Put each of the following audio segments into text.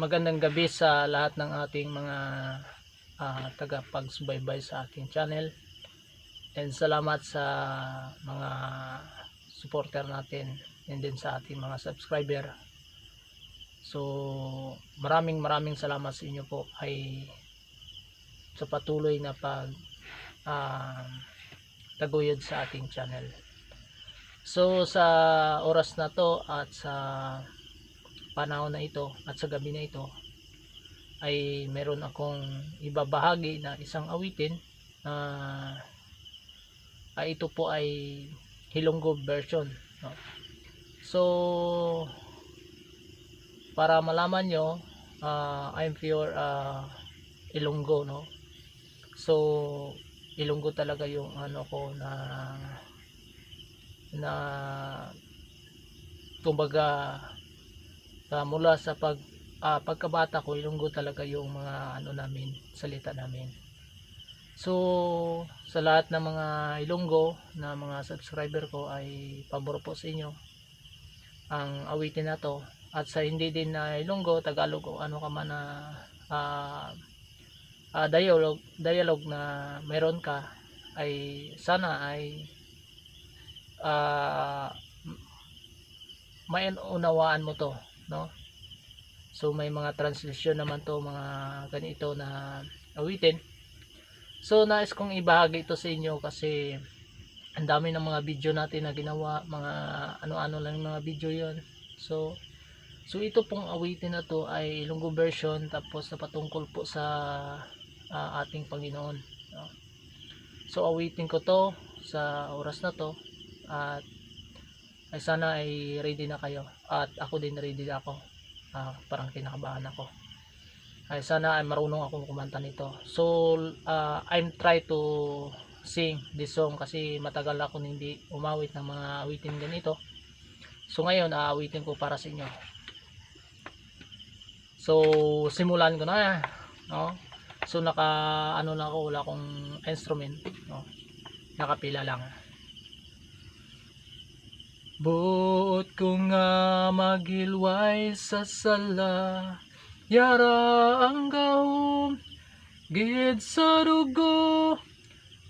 magandang gabi sa lahat ng ating mga ah, tagapagsubaybay sa ating channel. And salamat sa mga supporter natin and din sa ating mga subscriber. So maraming maraming salamat sa inyo po ay sa patuloy na pag ah, taguyod sa ating channel. So sa oras na to at sa panahon na ito at sa gabi na ito ay meron akong ibabahagi na isang awitin na ay ito po ay Hilonggo version no? so para malaman nyo ah, I'm pure ah, Ilonggo no so Ilonggo talaga yung ano ko na na kumbaga sa mula sa pag ah, pagkabata ko Ilonggo talaga yung mga ano namin salita namin. So sa lahat ng mga Ilonggo na mga subscriber ko ay pabor po sa inyo ang awitin na to. At sa hindi din na Ilonggo Tagalog o ano ka man na ah, ah, dialogue dialogue na meron ka ay sana ay ah may unawaan mo to no? So may mga translation naman to mga ganito na awitin. So nais kong ibahagi ito sa inyo kasi ang dami ng mga video natin na ginawa mga ano-ano lang mga video yon so so ito pong awitin na to ay Ilonggo version tapos napatungkol po sa ah, ating Panginoon no? so awitin ko to sa oras na to at ay sana ay ready na kayo. At ako din ready na ako. Ah, parang kinakabahan ako. Ay sana ay marunong akong kumanta nito. So ah, I'm try to sing this song kasi matagal ako hindi umawit ng mga awitin ganito. So ngayon aawitin ko para sa inyo. So simulan ko na no? So naka ano na ako wala akong instrument no? Nakapila lang Buot ko nga magilway sa sala Yara ang gahom Gid sa dugo.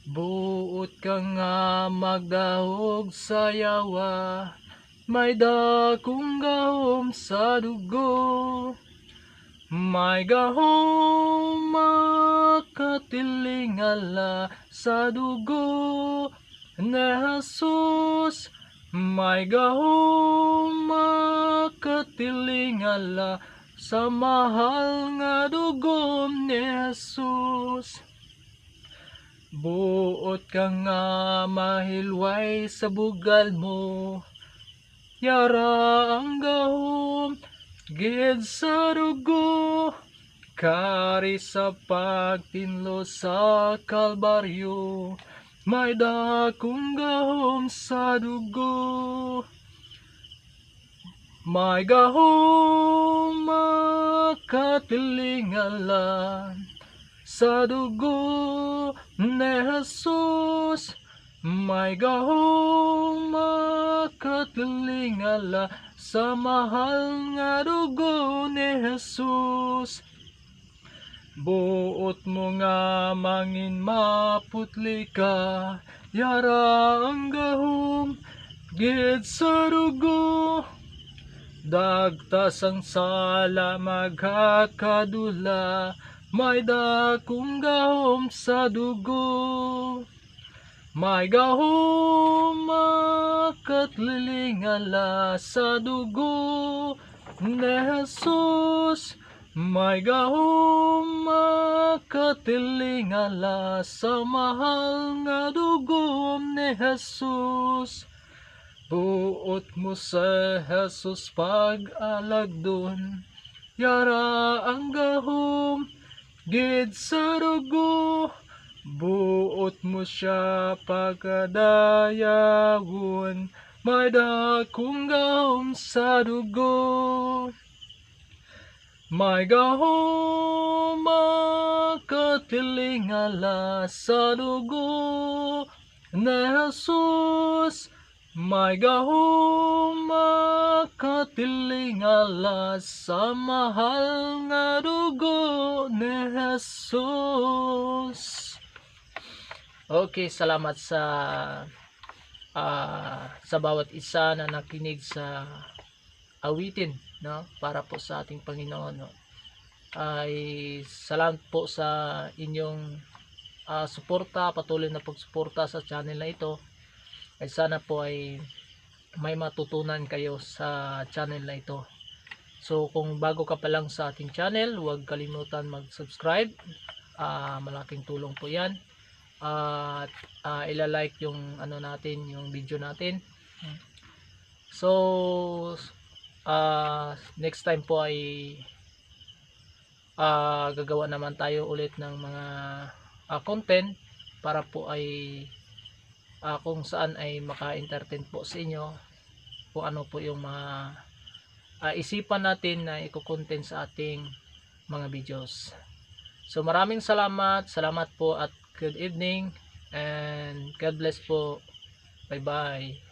Buot ka nga magdahog sa yawa May dakong gahom sa dugo. May gahom makatilingala sa dugo Jesus may gahom makatilingala sa mahal nga dugom ni Jesus. Buot ka nga mahilway sa bugal mo, yara ang gahom, gid sa dugo, kari sa pagtinlo sa kalbaryo, may dakong gahom sa dugo. May gahom makatilingalan Sa dugo ni Jesus. May gahom makatilingala Sa mahal nga dugo ni Jesus Buot mo nga mangin maputli ka. Yara ang gahom Gid sa dugo Dagtas ang sala maghakadula. May dakong gahom sa dugo. May gahom makatlilingala sa dugo. Ni Jesus may gahom makatilingala sa mahal nga dugom ni Jesus. Buot mo sa Jesus pag-alagdon, yara ang gahom, gid sa dugo. Buot mo siya pagkadayagon, may dakong gahom sa dugo. May gahom makatilingala sa dugo ni Jesus. May gahong makatiling alas sa mahal nga dugo ni Jesus. Okay, salamat sa ah, sa bawat isa na nakinig sa awitin, no? Para po sa ating Panginoon, no? Ay salamat po sa inyong ah, suporta, patuloy na pagsuporta sa channel na ito ay sana po ay may matutunan kayo sa channel na ito. So kung bago ka pa lang sa ating channel, huwag kalimutan mag-subscribe. Ah, malaking tulong po 'yan. At ah, ila-like yung ano natin, yung video natin. So ah, next time po ay ah, gagawa naman tayo ulit ng mga ah, content para po ay ah, kung saan ay maka-entertain po sa inyo kung ano po yung mga ah, isipan natin na iko-content sa ating mga videos. So maraming salamat, salamat po at good evening and God bless po. Bye bye.